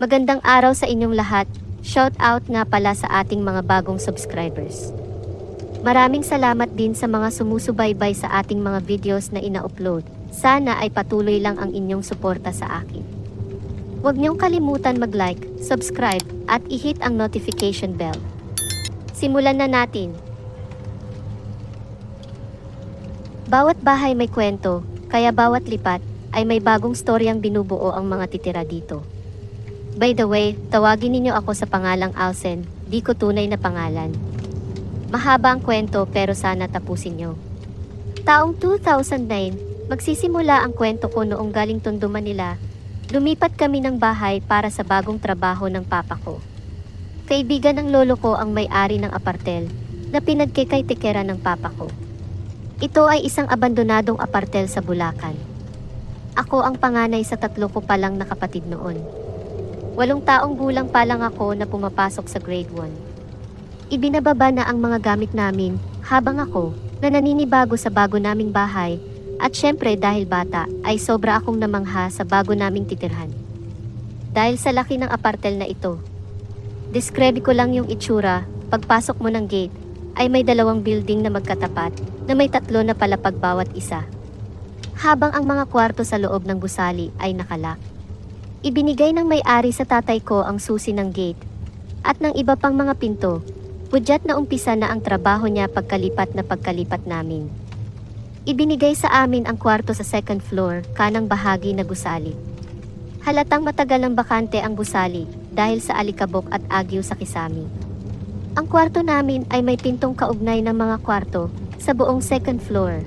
Magandang araw sa inyong lahat. Shout out nga pala sa ating mga bagong subscribers. Maraming salamat din sa mga sumusubaybay sa ating mga videos na ina-upload. Sana ay patuloy lang ang inyong suporta sa akin. Huwag niyong kalimutan mag-like, subscribe, at i-hit ang notification bell. Simulan na natin. Bawat bahay may kwento, kaya bawat lipat ay may bagong storyang binubuo ang mga titira dito. By the way, tawagin ninyo ako sa pangalang Alsen, di ko tunay na pangalan. Mahaba ang kwento pero sana tapusin nyo. Taong 2009, magsisimula ang kwento ko noong galing Tondo, Manila. Lumipat kami ng bahay para sa bagong trabaho ng papa ko. Kaibigan ng lolo ko ang may-ari ng apartel na pinagkikay-tikera ng papa ko. Ito ay isang abandonadong apartel sa Bulacan. Ako ang panganay sa tatlo ko palang na kapatid noon. Walong taong gulang pa lang ako na pumapasok sa grade 1. Ibinababa na ang mga gamit namin habang ako na naninibago sa bago naming bahay at syempre dahil bata ay sobra akong namangha sa bago naming titirhan. Dahil sa laki ng apartel na ito. Describe ko lang yung itsura, pagpasok mo ng gate ay may dalawang building na magkatapat na may tatlo na palapag bawat isa. Habang ang mga kwarto sa loob ng gusali ay nakalak. Ibinigay ng may-ari sa tatay ko ang susi ng gate at ng iba pang mga pinto. Pudyat na umpisa na ang trabaho niya pagkalipat na pagkalipat namin. Ibinigay sa amin ang kwarto sa second floor, kanang bahagi na gusali. Halatang matagal ng bakante ang gusali dahil sa alikabok at agyo sa kisami. Ang kwarto namin ay may pintong kaugnay ng mga kwarto sa buong second floor.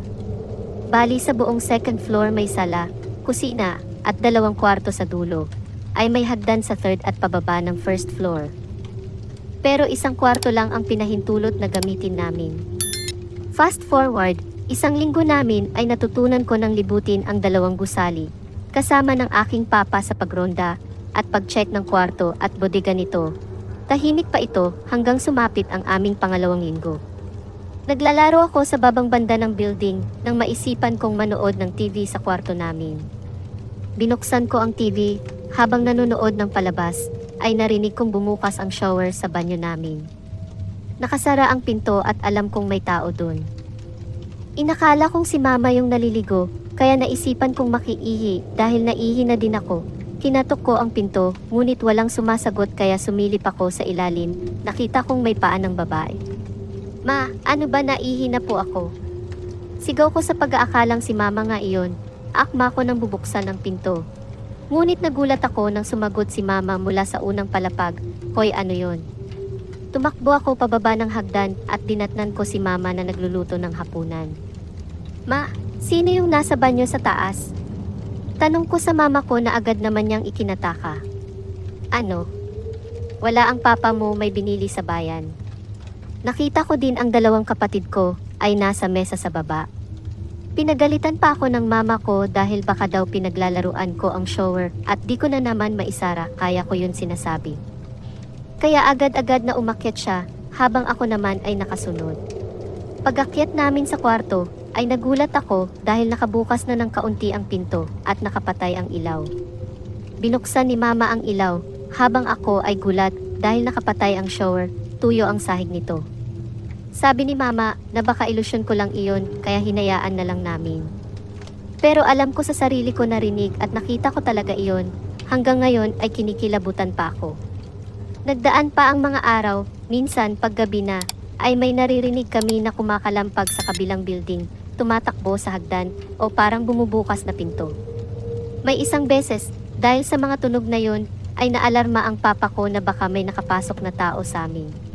Bali sa buong second floor may sala, kusina, at dalawang kwarto sa dulo. Ay may hagdan sa third at pababa ng first floor. Pero isang kwarto lang ang pinahintulot na gamitin namin. Fast forward, isang linggo namin ay natutunan ko ng libutin ang dalawang gusali, kasama ng aking papa sa pagronda at pag-check ng kwarto at bodega nito. Tahimik pa ito hanggang sumapit ang aming pangalawang linggo. Naglalaro ako sa babang banda ng building nang maisipan kong manood ng TV sa kwarto namin. Binuksan ko ang TV habang nanonood ng palabas ay narinig kong bumukas ang shower sa banyo namin. Nakasara ang pinto at alam kong may tao doon. Inakala kong si mama yung naliligo kaya naisipan kong makiihi dahil naihi na din ako. Kinatok ko ang pinto ngunit walang sumasagot kaya sumilip ako sa ilalim. Nakita kong may paa ng babae. Ma, ano ba naihi na po ako? Sigaw ko sa pag-aakalang si mama nga iyon. Akma ko nang bubuksan ang pinto. Ngunit nagulat ako nang sumagot si mama mula sa unang palapag. Hoy ano yon? Tumakbo ako pababa ng hagdan at dinatnan ko si mama na nagluluto ng hapunan. Ma, sino yung nasa banyo sa taas? Tanong ko sa mama ko na agad naman niyang ikinataka. Ano? Wala ang papa mo may binili sa bayan. Nakita ko din ang dalawang kapatid ko ay nasa mesa sa baba. Pinagalitan pa ako ng mama ko dahil baka daw pinaglalaruan ko ang shower at di ko na naman maisara kaya ko yun sinasabi. Kaya agad-agad na umakyat siya habang ako naman ay nakasunod. Pagakyat namin sa kwarto ay nagulat ako dahil nakabukas na ng kaunti ang pinto at nakapatay ang ilaw. Binuksan ni mama ang ilaw habang ako ay gulat dahil nakapatay ang shower, tuyo ang sahig nito. Sabi ni mama na baka ilusyon ko lang iyon kaya hinayaan na lang namin. Pero alam ko sa sarili ko narinig at nakita ko talaga iyon. Hanggang ngayon ay kinikilabutan pa ako. Nagdaan pa ang mga araw, minsan paggabi na, ay may naririnig kami na kumakalampag sa kabilang building, tumatakbo sa hagdan o parang bumubukas na pinto. May isang beses, dahil sa mga tunog na yon, ay naalarma ang papa ko na baka may nakapasok na tao sa amin.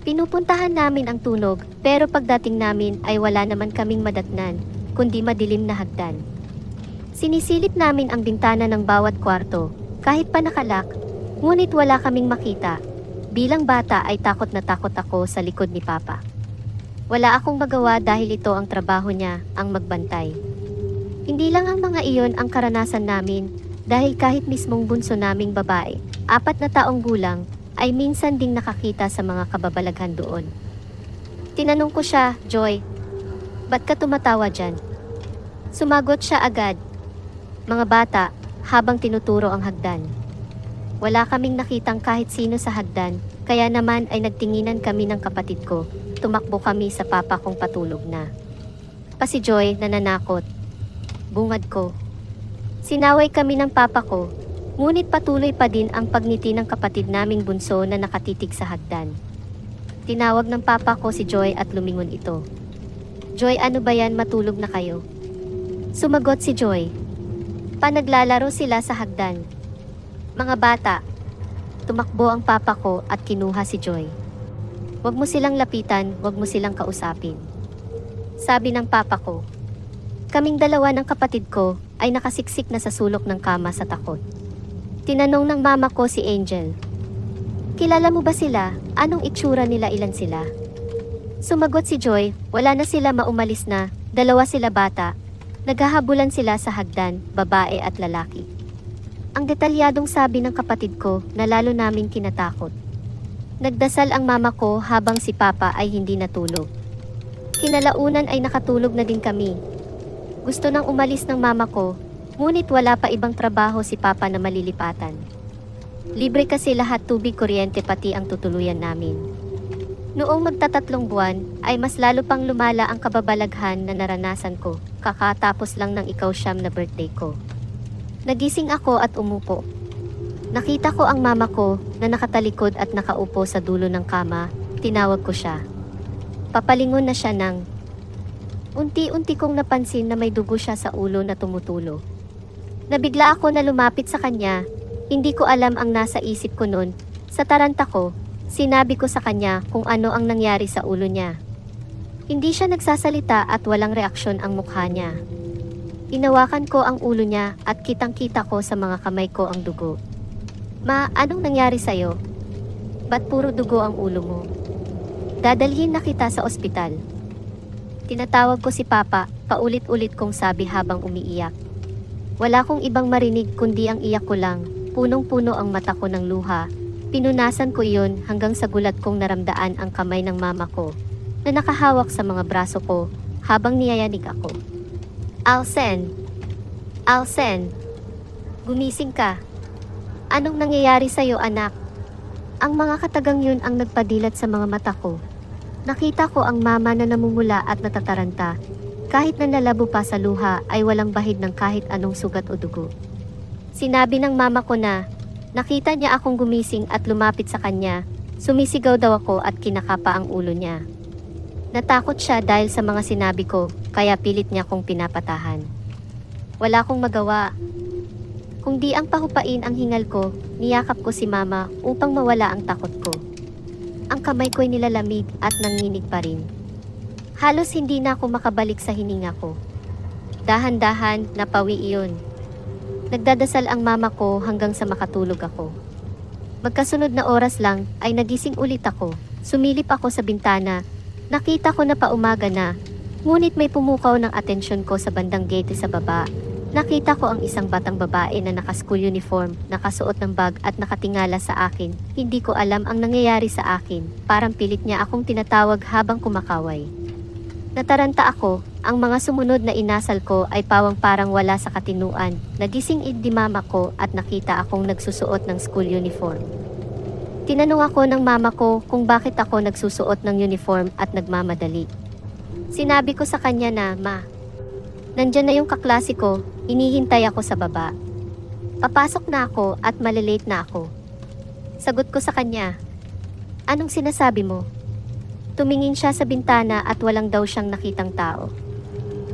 Pinupuntahan namin ang tunog pero pagdating namin ay wala naman kaming madatnan, kundi madilim na hagdan. Sinisilip namin ang bintana ng bawat kwarto, kahit pa nakalak, ngunit wala kaming makita. Bilang bata ay takot na takot ako sa likod ni Papa. Wala akong magawa dahil ito ang trabaho niya, ang magbantay. Hindi lang ang mga iyon ang karanasan namin, dahil kahit mismong bunso naming babae, apat na taong gulang, ay minsan ding nakakita sa mga kababalaghan doon. Tinanong ko siya, Joy, ba't ka tumatawa dyan? Sumagot siya agad, mga bata, habang tinuturo ang hagdan. wala kaming nakitang kahit sino sa hagdan, kaya naman ay nagtinginan kami ng kapatid ko. Tumakbo kami sa papa kong patulog na. Pa si Joy nananakot. Bungad ko. Sinaway kami ng papa ko, ngunit patuloy pa din ang pagngiti ng kapatid naming bunso na nakatitig sa hagdan. Tinawag ng papa ko si Joy at lumingon ito. Joy, ano ba yan? Matulog na kayo. Sumagot si Joy. Panaglalaro sila sa hagdan. Mga bata, tumakbo ang papa ko at kinuha si Joy. Huwag mo silang lapitan, huwag mo silang kausapin. Sabi ng papa ko. Kaming dalawa ng kapatid ko ay nakasiksik na sa sulok ng kama sa takot. Tinanong ng mama ko si Angel. Kilala mo ba sila? Anong itsura nila ilan sila? Sumagot si Joy, wala na sila maumalis na, dalawa sila bata. Naghahabulan sila sa hagdan, babae at lalaki. Ang detalyadong sabi ng kapatid ko na lalo naming kinatakot. Nagdasal ang mama ko habang si papa ay hindi natulog. Kinalaunan ay nakatulog na din kami. Gusto nang umalis ng mama ko, ngunit wala pa ibang trabaho si papa na malilipatan. Libre kasi lahat tubig kuryente pati ang tutuluyan namin. Noong magtatatlong buwan ay mas lalo pang lumala ang kababalaghan na naranasan ko kakatapos lang ng ikaw siyam na birthday ko. Nagising ako at umupo. Nakita ko ang mama ko na nakatalikod at nakaupo sa dulo ng kama. Tinawag ko siya. Papalingon na siya ng Unti-unti kong napansin na may dugo siya sa ulo na tumutulo. Nabigla ako na lumapit sa kanya. Hindi ko alam ang nasa isip ko noon. Sa taranta ko, sinabi ko sa kanya kung ano ang nangyari sa ulo niya. Hindi siya nagsasalita at walang reaksyon ang mukha niya. Inawakan ko ang ulo niya at kitang-kita ko sa mga kamay ko ang dugo. Ma, anong nangyari sa'yo? Ba't puro dugo ang ulo mo? Dadalhin na kita sa ospital. Tinatawag ko si Papa, paulit-ulit kong sabi habang umiiyak. Wala kong ibang marinig kundi ang iyak ko lang, punong-puno ang mata ko ng luha. Pinunasan ko iyon hanggang sa gulat kong naramdaan ang kamay ng mama ko, na nakahawak sa mga braso ko habang niyayanig ako. Alsen! Alsen! Gumising ka. Anong nangyayari sa'yo anak? Ang mga katagang yun ang nagpadilat sa mga mata ko. Nakita ko ang mama na namumula at natataranta. Kahit na nalabo pa sa luha ay walang bahid ng kahit anong sugat o dugo. Sinabi ng mama ko na nakita niya akong gumising at lumapit sa kanya. Sumisigaw daw ako at kinakapa ang ulo niya. Natakot siya dahil sa mga sinabi ko kaya pilit niya akong pinapatahan. Wala akong magawa. Kung di ang pahupain ang hingal ko, niyakap ko si mama upang mawala ang takot ko. Ang kamay ko'y nilalamig at nanginig pa rin. Halos hindi na ako makabalik sa hininga ko. Dahan-dahan, napawi iyon. Nagdadasal ang mama ko hanggang sa makatulog ako. Magkasunod na oras lang ay nagising ulit ako. Sumilip ako sa bintana. Nakita ko na paumaga na. Ngunit may pumukaw ng atensyon ko sa bandang gate sa baba. Nakita ko ang isang batang babae na naka-school uniform, nakasuot ng bag at nakatingala sa akin. Hindi ko alam ang nangyayari sa akin. Parang pilit niya akong tinatawag habang kumakaway. Nataranta ako, ang mga sumunod na inasal ko ay pawang parang wala sa katinuan. Nagising di mama ko at nakita akong nagsusuot ng school uniform. Tinanong ako ng mama ko kung bakit ako nagsusuot ng uniform at nagmamadali. Sinabi ko sa kanya na, Ma, nandyan na yung kaklase ko, hinihintay ako sa baba. Papasok na ako at malilate na ako. Sagot ko sa kanya, Anong sinasabi mo? Tumingin siya sa bintana at walang daw siyang nakitang tao.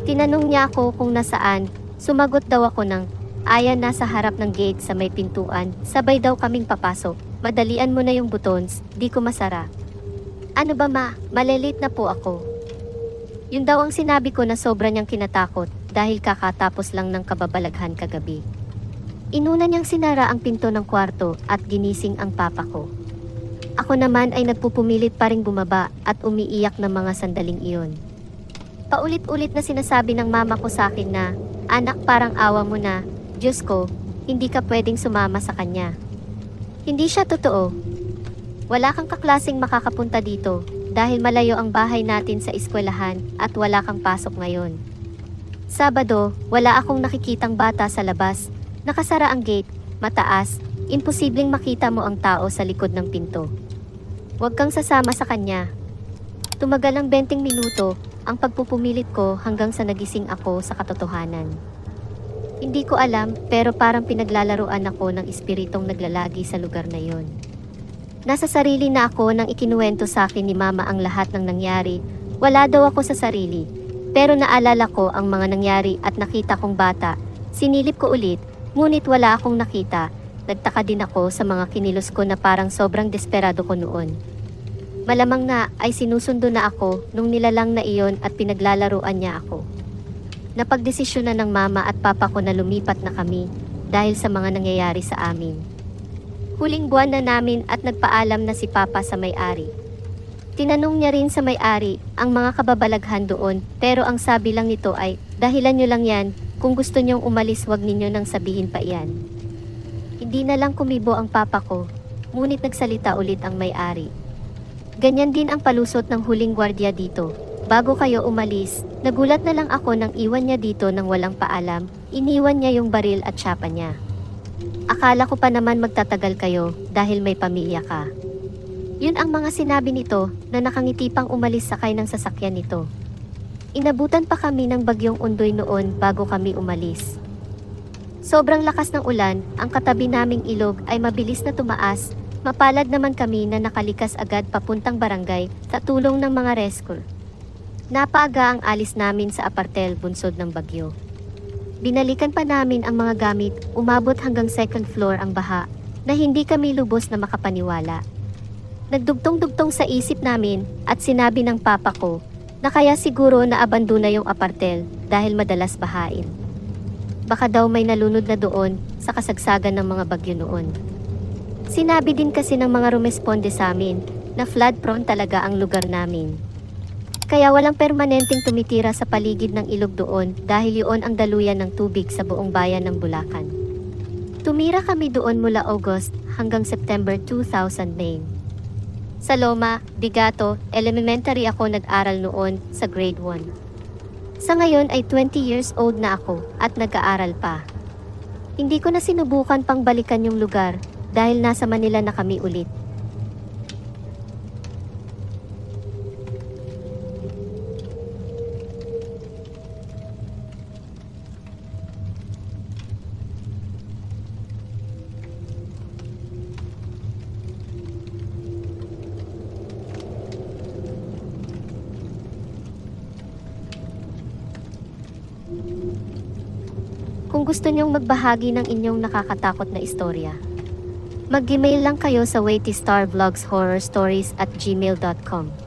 Tinanong niya ako kung nasaan, sumagot daw ako ng, Ayan nasa harap ng gate sa may pintuan, sabay daw kaming papasok. Madalian mo na yung buttons, di ko masara. Ano ba ma, malilate na po ako. Yun daw ang sinabi ko na sobra niyang kinatakot dahil kakatapos lang ng kababalaghan kagabi. Inuna niyang sinara ang pinto ng kwarto at ginising ang papa ko. Ako naman ay nagpupumilit pa ring bumaba at umiiyak ng mga sandaling iyon. Paulit-ulit na sinasabi ng mama ko sa akin na, Anak parang awa mo na, Diyos ko, hindi ka pwedeng sumama sa kanya. Hindi siya totoo. Wala kang kaklasing makakapunta dito dahil malayo ang bahay natin sa eskwelahan at wala kang pasok ngayon. Sabado, wala akong nakikitang bata sa labas. Nakasara ang gate, mataas, imposibleng makita mo ang tao sa likod ng pinto. Huwag kang sasama sa kanya. Tumagal ang 20 minuto ang pagpupumilit ko hanggang sa nagising ako sa katotohanan. Hindi ko alam pero parang pinaglalaruan ako ng espiritong naglalagi sa lugar na yon. Nasa sarili na ako nang ikinuwento sa akin ni mama ang lahat ng nangyari. Wala daw ako sa sarili. Pero naalala ko ang mga nangyari at nakita kong bata. Sinilip ko ulit, ngunit wala akong nakita. Nagtaka din ako sa mga kinilos ko na parang sobrang desperado ko noon. Malamang na ay sinusundo na ako nung nilalang na iyon at pinaglalaruan niya ako. Napagdesisyon na ng mama at papa ko na lumipat na kami dahil sa mga nangyayari sa amin. Huling buwan na namin at nagpaalam na si papa sa may-ari. Tinanong niya rin sa may-ari ang mga kababalaghan doon pero ang sabi lang nito ay dahilan nyo lang yan kung gusto nyong umalis wag ninyo nang sabihin pa iyan. Hindi na lang kumibo ang papa ko ngunit nagsalita ulit ang may-ari. Ganyan din ang palusot ng huling gwardiya dito. Bago kayo umalis, nagulat na lang ako nang iwan niya dito nang walang paalam. Iniwan niya yung baril at tsapa niya. Akala ko pa naman magtatagal kayo dahil may pamilya ka. Yun ang mga sinabi nito na nakangiti pang umalis sakay ng sasakyan nito. Inabutan pa kami ng bagyong undoy noon bago kami umalis. Sobrang lakas ng ulan, ang katabi naming ilog ay mabilis na tumaas. Mapalad naman kami na nakalikas agad papuntang barangay sa tulong ng mga rescue. Napaaga ang alis namin sa apartel bunsod ng bagyo. Binalikan pa namin ang mga gamit, umabot hanggang second floor ang baha, na hindi kami lubos na makapaniwala. Nagdugtong-dugtong sa isip namin at sinabi ng papa ko na kaya siguro naabandona yung apartel dahil madalas bahain. Baka daw may nalunod na doon sa kasagsagan ng mga bagyo noon. Sinabi din kasi ng mga rumesponde sa amin na flood prone talaga ang lugar namin. Kaya walang permanenteng tumitira sa paligid ng ilog doon dahil yun ang daluyan ng tubig sa buong bayan ng Bulacan. Tumira kami doon mula August hanggang September 2009. Sa Loma, Bigato, elementary ako nag-aral noon sa grade 1. Sa ngayon ay 20 years old na ako at nag-aaral pa. Hindi ko na sinubukan pang balikan yung lugar dahil nasa Manila na kami ulit. Gusto niyong magbahagi ng inyong nakakatakot na istorya, mag-email lang kayo sa waitystarvlogshorrorstories at gmail.com.